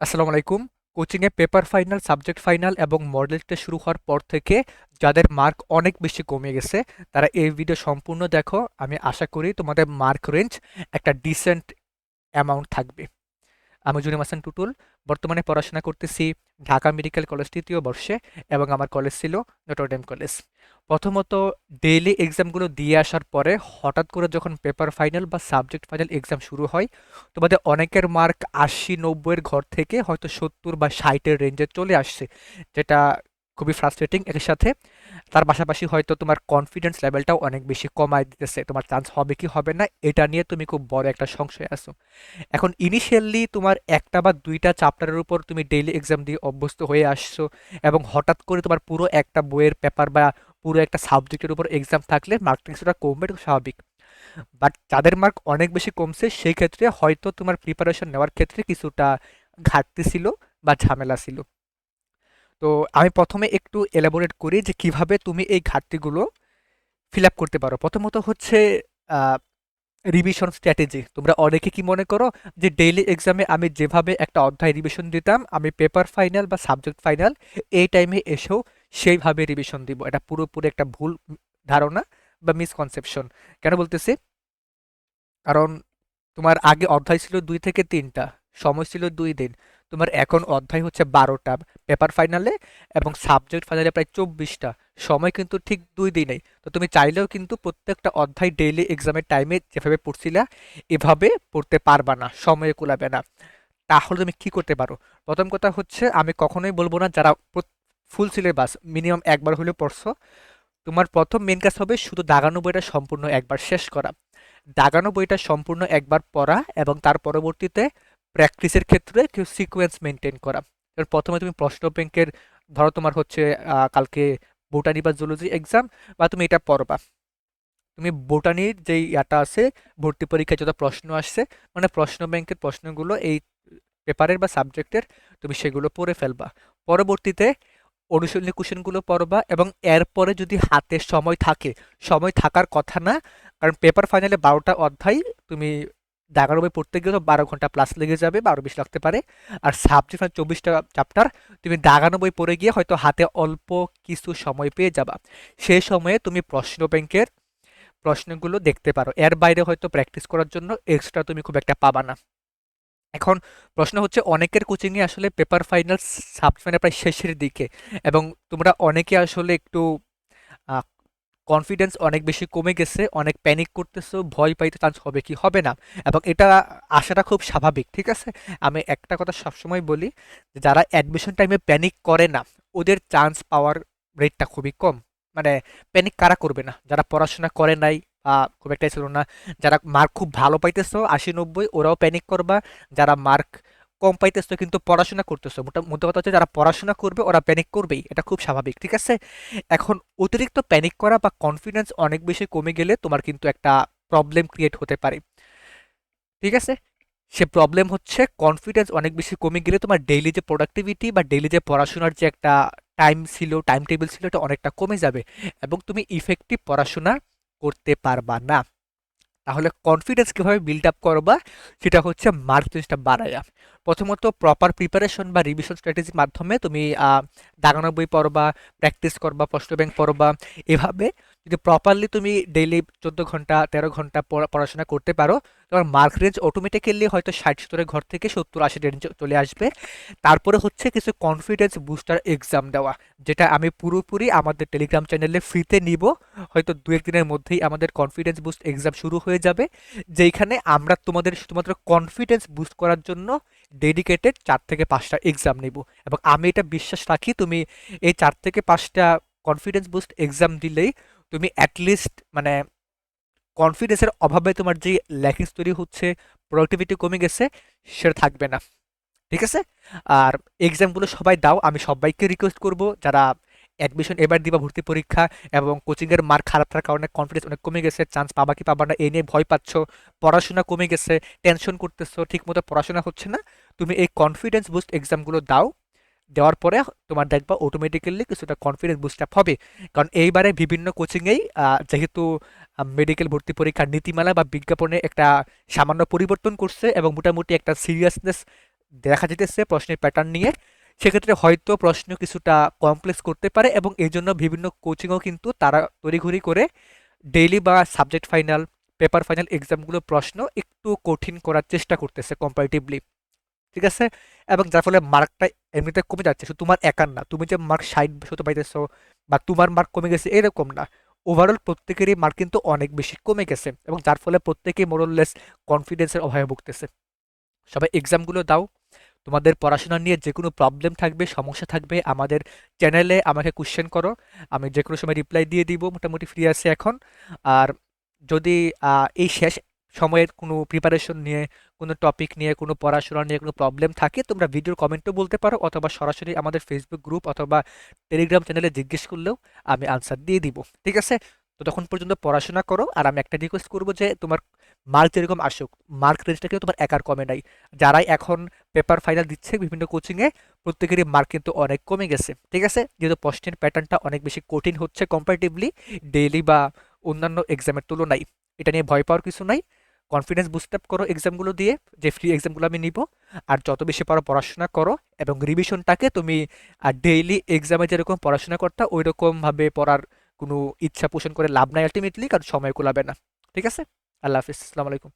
আসসালামু আলাইকুম। কোচিংয়ে পেপার ফাইনাল, সাবজেক্ট ফাইনাল এবং মডেল টেস্ট শুরু হওয়ার পর থেকে যাদের মার্ক অনেক বেশি কমে গেছে, তারা এই ভিডিও সম্পূর্ণ দেখো। আমি আশা করি তোমাদের মার্ক রেঞ্জ একটা ডিসেন্ট অ্যামাউন্ট থাকবে। আমি জুনিম হাসান টুটুল, বর্তমানে পড়াশোনা করতেছি ঢাকা মেডিকেল কলেজ তৃতীয় বর্ষে এবং আমার কলেজ ছিল নটরডেম কলেজ। প্রথমত ডেইলি এক্সামগুলো দিয়ে আসার পরে হঠাৎ করে যখন পেপার ফাইনাল বা সাবজেক্ট ফাইনাল এক্সাম শুরু হয়, তোমাদের অনেকের মার্ক আশি নব্বইয়ের ঘর থেকে হয়তো সত্তর বা ষাটের রেঞ্জে চলে আসছে, যেটা খুবই ফ্রাস্ট্রেটিং এর সাথে তার পাশাপাশি হয়তো তোমার কনফিডেন্স লেভেলটাও অনেক বেশি কমায় দিতেছে। তোমার চান্স হবে কি হবে না, এটা নিয়ে তুমি খুব বড় একটা সংশয় আছো। এখন ইনিশিয়ালি তোমার একটা বা দুইটা চ্যাপ্টারের উপর তুমি ডেইলি এক্সাম দিয়ে অভ্যস্ত হয়ে আসছো এবং হঠাৎ করে তোমার পুরো একটা বইয়ের পেপার বা পুরো একটা সাবজেক্টের উপর এক্সাম থাকলে মার্কটা কিছুটা কমবে স্বাভাবিক। বাট যাদের মার্ক অনেক বেশি কমছে, সেই ক্ষেত্রে হয়তো তোমার প্রিপারেশন নেওয়ার ক্ষেত্রে কিছুটা ঘাটতি ছিল বা ঝামেলা ছিল। তো আমি প্রথমে একটু এলাবোরেট করি যে কীভাবে তুমি এই ঘাটতিগুলো ফিল আপ করতে পারো। প্রথমত হচ্ছে রিভিশন স্ট্র্যাটেজি তোমরা অনেকে কি মনে করো যে ডেইলি এক্সামে আমি যেভাবে একটা অধ্যায় রিভিশন দিতাম, আমি পেপার ফাইনাল বা সাবজেক্ট ফাইনাল এই টাইমে এসেও সেইভাবে রিভিশন দিব। এটা পুরোপুরি একটা ভুল ধারণা বা মিসকনসেপশন কেন বলতেছি? কারণ তোমার আগে অধ্যায় ছিল দুই থেকে তিনটা, সময় ছিল দুই দিন। তোমার এখন অধ্যায় হচ্ছে বারোটা পেপার ফাইনালে এবং সাবজেক্ট ফাইনালে প্রায় চব্বিশটা। সময় কিন্তু ঠিক দুই দিনেই। তো তুমি চাইলেও কিন্তু প্রত্যেকটা অধ্যায় ডেইলি এক্সামের টাইমে যেভাবে পড়ছিলা, এভাবে পড়তে পারবা না, সময়ে কুলাবে না। তাহলে তুমি কি করতে পারো? প্রথম কথা হচ্ছে, আমি কখনোই বলব না যারা ফুল সিলেবাস মিনিমাম একবার হলেও পড়ছো, তোমার প্রথম মেন কাজ হবে শুধু দাগানো বইটা সম্পূর্ণ একবার শেষ করা। দাগানো বইটা সম্পূর্ণ একবার পড়া এবং তার পরবর্তীতে প্র্যাকটিসের ক্ষেত্রে সিকোয়েন্স মেনটেন করা। এবার প্রথমে তুমি প্রশ্ন ব্যাংকের ধরো তোমার হচ্ছে কালকে বোটানি বা জুলজি এক্সাম বা তুমি এটা পড়বা। তুমি বোটানির যেই ইয়াটা আছে, ভর্তি পরীক্ষায় যত প্রশ্ন আসছে মানে প্রশ্ন ব্যাংকের প্রশ্নগুলো এই পেপারের বা সাবজেক্টের তুমি সেগুলো পড়ে ফেলবা। পরবর্তীতে অনুশীলনী কোশ্চেনগুলো পড়বা এবং এরপরে যদি হাতে সময় থাকে, সময় থাকার কথা না, কারণ পেপার ফাইনালে বারোটা অধ্যায় তুমি এগারো বই পড়তে গেলে তো বারো ঘণ্টা প্লাস লেগে যাবে, বারো বেশি লাগতে পারে। আর সাবজেক্ট মানে চব্বিশটা চ্যাপ্টার তুমি দাগানো বই পড়ে গিয়ে হয়তো হাতে অল্প কিছু সময় পেয়ে যাবা। সেই সময়ে তুমি প্রশ্ন ব্যাংকের প্রশ্নগুলো দেখতে পারো। এর বাইরে হয়তো প্র্যাকটিস করার জন্য এক্সট্রা তুমি খুব একটা পাবা না। এখন প্রশ্ন হচ্ছে, অনেকের কোচিংয়ে আসলে পেপার ফাইনাল সাব ফাইনাল প্রায় শেষের দিকে এবং তোমরা অনেকে আসলে একটু কনফিডেন্স অনেক বেশি কমে গেছে, অনেক প্যানিক করতেছো, ভয় পাইতে চান্স হবে কি হবে না, এবং এটা আসাটা খুব স্বাভাবিক, ঠিক আছে? আমি একটা কথা সবসময় বলি যারা অ্যাডমিশন টাইমে প্যানিক করে না, ওদের চান্স পাওয়ার রেটটা খুবই কম। মানে প্যানিক কারা করবে না? যারা পড়াশোনা করে নাই বা খুব একটা ছিল না, যারা মার্ক খুব ভালো পাইতেছো, আশি নব্বই, ওরাও প্যানিক করবা, যারা মার্ক কম পাইতেছো, কিন্তু পড়াশোনা করতেছো। মোটা কথা হচ্ছে যারা পড়াশোনা করবে, ওরা প্যানিক করবেই। এটা খুব স্বাভাবিক, ঠিক আছে? এখন অতিরিক্ত প্যানিক করা বা কনফিডেন্স অনেক বেশি কমে গেলে তোমার কিন্তু একটা প্রবলেম ক্রিয়েট হতে পারে। ঠিক আছে? সে প্রবলেম হচ্ছে কনফিডেন্স অনেক বেশি কমে গেলে তোমার ডেইলি যে প্রোডাক্টিভিটি বা ডেইলি যে পড়াশোনার যে একটা টাইম ছিল টাইম টেবিল ছিল, এটা অনেকটা কমে যাবে এবং তুমি ইফেক্টিভ পড়াশোনা করতে পারবা না। তাহলে কনফিডেন্স কীভাবে বিল্ড আপ করবা সেটা হচ্ছে মার্ক জিনিসটা বাড়ায়া। প্রথমত প্রপার প্রিপারেশন বা রিভিশন স্ট্র্যাটেজির মাধ্যমে তুমি দাগানো বই পড়বা প্র্যাকটিস করবা প্রশ্ন ব্যাংক পড়বা। এভাবে যদি প্রপারলি তুমি ডেইলি চোদ্দ ঘণ্টা, তেরো ঘণ্টা পড়াশোনা করতে পারো, তোমার মার্ক রেঞ্জ অটোমেটিক্যালি হয়তো ষাট সত্তরের ঘর থেকে সত্তর আশি রেঞ্জ চলে আসবে। তারপরে হচ্ছে কিছু কনফিডেন্স বুস্টার এক্সাম দেওয়া, যেটা আমি পুরোপুরি আমাদের টেলিগ্রাম চ্যানেলে ফ্রিতে নিব। হয়তো দু একদিনের মধ্যেই আমাদের কনফিডেন্স বুস্ট এক্সাম শুরু হয়ে যাবে, যেইখানে আমরা তোমাদের শুধুমাত্র কনফিডেন্স বুস্ট করার জন্য ডেডিকেটেড চার থেকে পাঁচটা এক্সাম নিব। এবং আমি এটা বিশ্বাস রাখি, তুমি এই চার থেকে পাঁচটা কনফিডেন্স বুস্ট এক্সাম দিলেই তুমি অ্যাটলিস্ট মানে কনফিডেন্সের অভাবে তোমার যে ল্যাকিংস তৈরি হচ্ছে প্রোডাক্টিভিটি কমে গেছে, সেটা থাকবে না। ঠিক আছে? আর এক্সামগুলো সবাই দাও, আমি সবাইকে রিকোয়েস্ট করব যারা অ্যাডমিশন এবার দিবা ভর্তি পরীক্ষা এবং কোচিংয়ের মার্ক খারাপ থাকার কারণে কনফিডেন্স অনেক কমে গেছে চান্স পাবা কি পাবা না এই নিয়ে ভয় পাচ্ছ, পড়াশোনা কমে গেছে টেনশন করতেছো ঠিক মতো পড়াশোনা হচ্ছে না, তুমি এই কনফিডেন্স বুস্ট এক্সামগুলো দাও দেওয়ার পরে তোমার দেখবা অটোমেটিক্যালি কিছুটা কনফিডেন্স বুস্ট আপ হবে। কারণ এইবারে বিভিন্ন কোচিংয়েই যেহেতু মেডিকেল ভর্তি পরীক্ষার নীতিমালা বা বিজ্ঞাপনে একটা সামান্য পরিবর্তন করছে এবং মোটামুটি একটা সিরিয়াসনেস দেখা যেতেছে প্রশ্নের প্যাটার্ন নিয়ে, সেক্ষেত্রে হয়তো প্রশ্ন কিছুটা কমপ্লেক্স করতে পারে এবং এই জন্য বিভিন্ন কোচিংও কিন্তু তারা তড়িঘড়ি করে ডেইলি বা সাবজেক্ট ফাইনাল পেপার ফাইনাল এক্সামগুলো প্রশ্ন একটু কঠিন করার চেষ্টা করতেছে কম্পারেটিভলি ঠিক আছে? এবং যার ফলে মার্কটা এমনিতে কমে যাচ্ছে। শুধু তোমার একার না, তুমি যে মার্ক ষাট শত পাইতেছো বা তোমার মার্ক কমে গেছে, এরকম না। ওভারঅল প্রত্যেকেরই মার্ক কিন্তু অনেক বেশি কমে গেছে এবং যার ফলে প্রত্যেকেই মোরললেস কনফিডেন্সের অভাবে ভুগতেছে। সবাই এক্সামগুলো দাও। তোমাদের পড়াশোনা নিয়ে যে কোনো প্রবলেম থাকবে, সমস্যা থাকবে, আমাদের চ্যানেলে আমাকে কোশ্চেন করো। আমি যে কোনো সময় রিপ্লাই দিয়ে দিব, মোটামুটি ফ্রি আছি এখন। আর যদি এই শেষ সময়ের কোনো প্রিপারেশন নিয়ে, কোনো টপিক নিয়ে, কোনো পড়াশোনা নিয়ে কোনো প্রবলেম থাকে, তোমরা ভিডিওর কমেন্টও বলতে পারো অথবা সরাসরি আমাদের ফেসবুক গ্রুপ অথবা টেলিগ্রাম চ্যানেলে জিজ্ঞেস করলেও আমি আনসার দিয়ে দিব, ঠিক আছে? তো তখন পর্যন্ত পড়াশোনা করো আর আমি একটা রিকোয়েস্ট করব যে তোমার মার্ক যেরকম আসুক মার্ক রেঞ্জটা কিন্তু তোমার একার কমে নাই। যারাই এখন পেপার ফাইনাল দিচ্ছে বিভিন্ন কোচিংয়ে প্রত্যেকেরই মার্ক কিন্তু অনেক কমে গেছে, ঠিক আছে? যেহেতু প্রশ্নের প্যাটার্নটা অনেক বেশি কঠিন হচ্ছে কম্পারেটিভলি ডেইলি বা অন্যান্য এক্সামের তুলনায়। এটা নিয়ে ভয় পাওয়ার কিছু নাই। কনফিডেন্স বুস্ট আপ করো এক্সামগুলো দিয়ে, যে ফ্রি এক্সামগুলো আমি নিব। আর যত বেশি পারো পড়াশোনা করো এবং রিভিশনটাকে তুমি ডেইলি এক্সামে যেরকম পড়াশোনা করতা ওই রকমভাবে পড়ার কোনো ইচ্ছা পোষণ করে লাভ নাই আলটিমেটলি কারণ সময় কুলাবে না। ঠিক আছে? আল্লাহ হাফিজ। আসসালামু আলাইকুম।